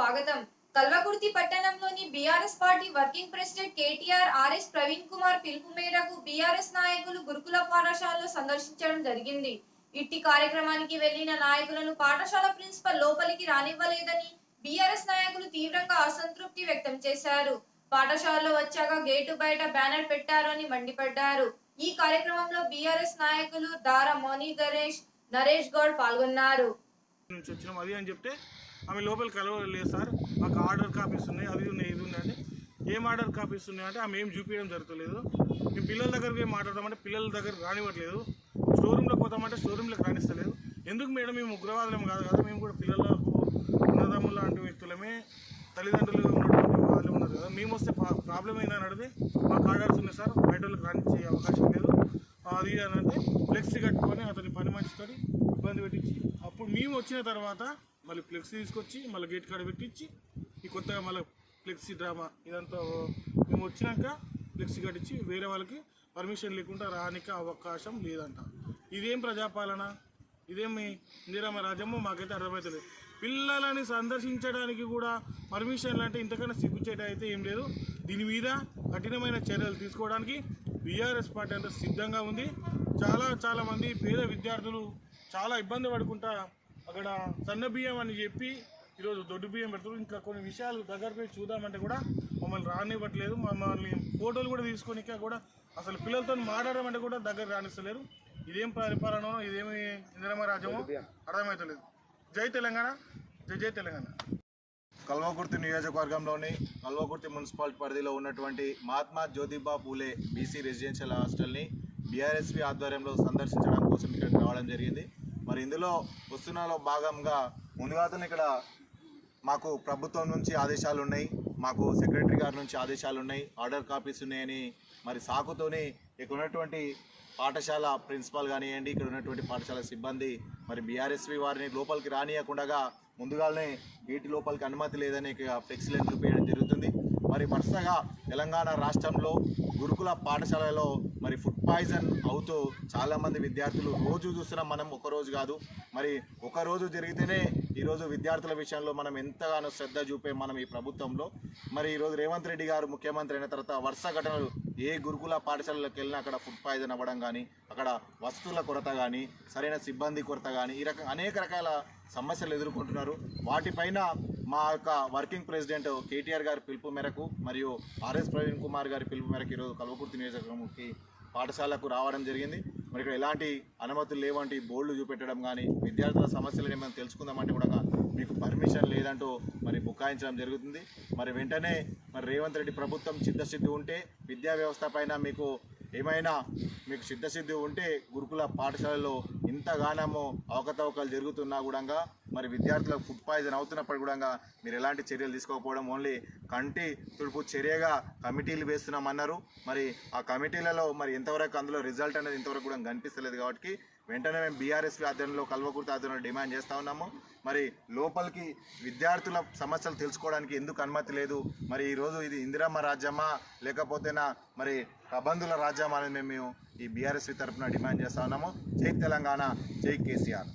స్వాగతం. కల్వకుర్తి పట్టణంలోని BRS party working president KTR RS Praveen Kumar పిలుపు మేరకు బీఆర్ఎస్ నాయకులు గురుకుల పాఠశాలలో సందర్శించడం జరిగింది. ఇట్టి కార్యక్రమానికి వెళ్ళిన నాయకులను పాఠశాల ప్రిన్సిపల్ లోపలికి రానివ్వలేదని బీఆర్ఎస్ నాయకులు తీవ్రంగా అసంతృప్తి వ్యక్తం చేశారు. పాఠశాలలో వచ్చాక గేటు బయట బ్యానర్ పెట్టారు అని మండిపడ్డారు. ఈ కార్యక్రమంలో బీఆర్ఎస్ నాయకులు దారా మోని గణేష్ నరేష్ గౌడ్ పాల్గొన్నారు. ఆమె లోపలికి కలవలేదు సార్. మాకు ఆర్డర్ కాపీస్ ఉన్నాయి అది ఉన్నాయి ఇది ఉన్నాయి అంటే ఏం ఆర్డర్ కాపీస్ ఉన్నాయంటే ఆమె ఏం చూపించడం జరుగుతలేదు. మేము పిల్లల దగ్గరికి పోయి మాట్లాడదామంటే పిల్లల దగ్గర రానివ్వట్లేదు. స్టోర్ రూమ్లోకి పోతామంటే స్టోర్ రూమ్లోకి రాణిస్తలేదు ఎందుకు మేడం మేము ఉగ్రవాదులం కాదు కదా మేము కూడా పిల్లలకు అన్నదమ్ములు లాంటి వ్యక్తులమే. తల్లిదండ్రులు ఉన్నటువంటి వాళ్ళు ఉన్నారు కదా మేము వస్తే ప్రాబ్లం ఏందని అడిగితే మాకు ఆర్డర్స్ ఉన్నాయి సార్ బయట వాళ్ళకి రాణించే అవకాశం లేదు. అది అని అంటే ఫ్లెక్సీ కట్టుకొని అతని పని మంచితో ఇబ్బంది పెట్టించి అప్పుడు మేము వచ్చిన తర్వాత మళ్ళీ ఫ్లెక్సీ తీసుకొచ్చి మళ్ళీ గేట్ కాడ పెట్టించి ఈ కొత్తగా మళ్ళీ ఫ్లెక్సీ డ్రామా ఇదంతా మేము వచ్చినాక ఫ్లెక్సీ కట్టించి వేరే వాళ్ళకి పర్మిషన్ లేకుండా రానికి అవకాశం లేదంట. ఇదేం ప్రజాపాలన? ఇదేమి ఇందిరామ రాజ్యము మాకైతే అర్థమవుతుంది పిల్లలని సందర్శించడానికి కూడా పర్మిషన్లు అంటే ఇంతకన్నా సిగ్గుచేట అయితే ఏం లేదు. దీని మీద కఠినమైన చర్యలు తీసుకోవడానికి బీఆర్ఎస్ పార్టీ అంతా సిద్ధంగా ఉంది. చాలా చాలామంది పేద విద్యార్థులు చాలా ఇబ్బంది పడుకుంటా అక్కడ సన్న బియ్యం అని చెప్పి ఈరోజు దొడ్డు బియ్యం పెడుతున్నారు. ఇంకా కొన్ని విషయాలు దగ్గర పోయి చూద్దామంటే కూడా మమ్మల్ని రానివ్వట్లేదు. మమ్మల్ని ఫోటోలు కూడా తీసుకొని కూడా అసలు పిల్లలతో మాట్లాడమంటే కూడా దగ్గర రానిస్తలేరు. ఇదేం పరిపాలన ఇదేమి ఇందిరమ్మ రాజ్యమో అర్థమవుతలేదు జై తెలంగాణ. జై జై తెలంగాణ. కల్వకుర్తి నియోజకవర్గంలోని కల్వకుర్తి మున్సిపాలిటీ పరిధిలో ఉన్నటువంటి మహాత్మా జ్యోతిబా పూలే బీసీ రెసిడెన్షియల్ హాస్టల్ని బీఆర్ఎస్పీ ఆధ్వర్యంలో సందర్శించడం కోసం ఇక్కడికి రావడం జరిగింది. మరి ఇందులో వస్తున్నలో భాగంగా ముందుగా ఇక్కడ మాకు ప్రభుత్వం నుంచి ఆదేశాలు ఉన్నాయి మాకు సెక్రటరీ గారి నుంచి ఆదేశాలు ఉన్నాయి ఆర్డర్ కాపీస్ ఉన్నాయని మరి సాకుతోని ఇక్కడ ఉన్నటువంటి పాఠశాల ప్రిన్సిపాల్ కానివ్వండి ఇక్కడ ఉన్నటువంటి పాఠశాల సిబ్బంది మరి బీఆర్ఎస్వి వారిని లోపలికి రానియకుండా ముందుగానే గేటు లోపలికి అనుమతి లేదని ఇక ఫ్లెక్సీలను చూపించడం జరుగుతుంది. మరి వరుసగా తెలంగాణ రాష్ట్రంలో గురుకుల పాఠశాలలో మరి ఫుడ్ పాయిజన్ అవుతూ చాలామంది విద్యార్థులు రోజు చూస్తున్నాం మనం ఒక రోజు కాదు మరి ఒక రోజు జరిగితేనే ఈరోజు విద్యార్థుల విషయంలో మనం ఎంతగానో శ్రద్ధ చూపే మనం ఈ ప్రభుత్వంలో. మరి ఈరోజు రేవంత్ రెడ్డి గారు ముఖ్యమంత్రి అయిన తర్వాత వరుస ఘటనలు ఏ గురుకుల పాఠశాలలకు వెళ్ళినా అక్కడ ఫుడ్ పాయిజన్ అవ్వడం కానీ అక్కడ వస్తువుల కొరత కానీ సరైన సిబ్బంది కొరత కానీ ఈ రకం అనేక రకాల సమస్యలు ఎదుర్కొంటున్నారు. వాటిపైన మా యొక్క వర్కింగ్ ప్రెసిడెంట్ కేటీఆర్ గారి పిలుపు మేరకు మరియు ఆర్ఎస్ ప్రవీణ్ కుమార్ గారి పిలుపు మేరకు ఈరోజు కల్వకుర్తి నియోజకవర్గంకి పాఠశాలకు రావడం జరిగింది. మరి ఇక్కడ ఎలాంటి అనుమతులు లేవంటి బోర్డులు చూపెట్టడం కానీ విద్యార్థుల సమస్యలు ఏమైనా తెలుసుకుందామంటే కూడా మీకు పర్మిషన్ లేదంటూ మరి బుకాయించడం జరుగుతుంది. మరి వెంటనే మరి రేవంత్ రెడ్డి ప్రభుత్వం చిత్తశుద్ధి ఉంటే విద్యా వ్యవస్థ పైన మీకు ఏమైనా మీకు సిద్ధసిద్ధి ఉంటే గురుకుల పాఠశాలలో ఇంతగానము అవకతవకలు జరుగుతున్నా కూడా మరి విద్యార్థులకు ఫుడ్ పాయిజన్ అవుతున్నప్పుడు కూడా మీరు ఎలాంటి చర్యలు తీసుకోకపోవడం ఓన్లీ కంటి తుడుపు చర్యగా కమిటీలు వేస్తున్నామన్నారు. మరి ఆ కమిటీలలో మరి ఎంతవరకు అందులో రిజల్ట్ అనేది ఇంతవరకు కూడా కనిపిస్తలేదు కాబట్టి వెంటనే మేము బీఆర్ఎస్ ఆధ్వర్యంలో కల్వకుర్తి ఆధ్వర్యంలో డిమాండ్ చేస్తూ ఉన్నాము. మరి లోపలికి విద్యార్థుల సమస్యలు తెలుసుకోవడానికి ఎందుకు అనుమతి లేదు? మరి ఈరోజు ఇది ఇందిరమ్మ రాజ్యమా? లేకపోతేనా మరి ప్రబంధుల రాజ్యమా అనేది మేము ఈ బీఆర్ఎస్వి తరఫున డిమాండ్ చేస్తూ ఉన్నాము. జై తెలంగాణ జై కేసీఆర్.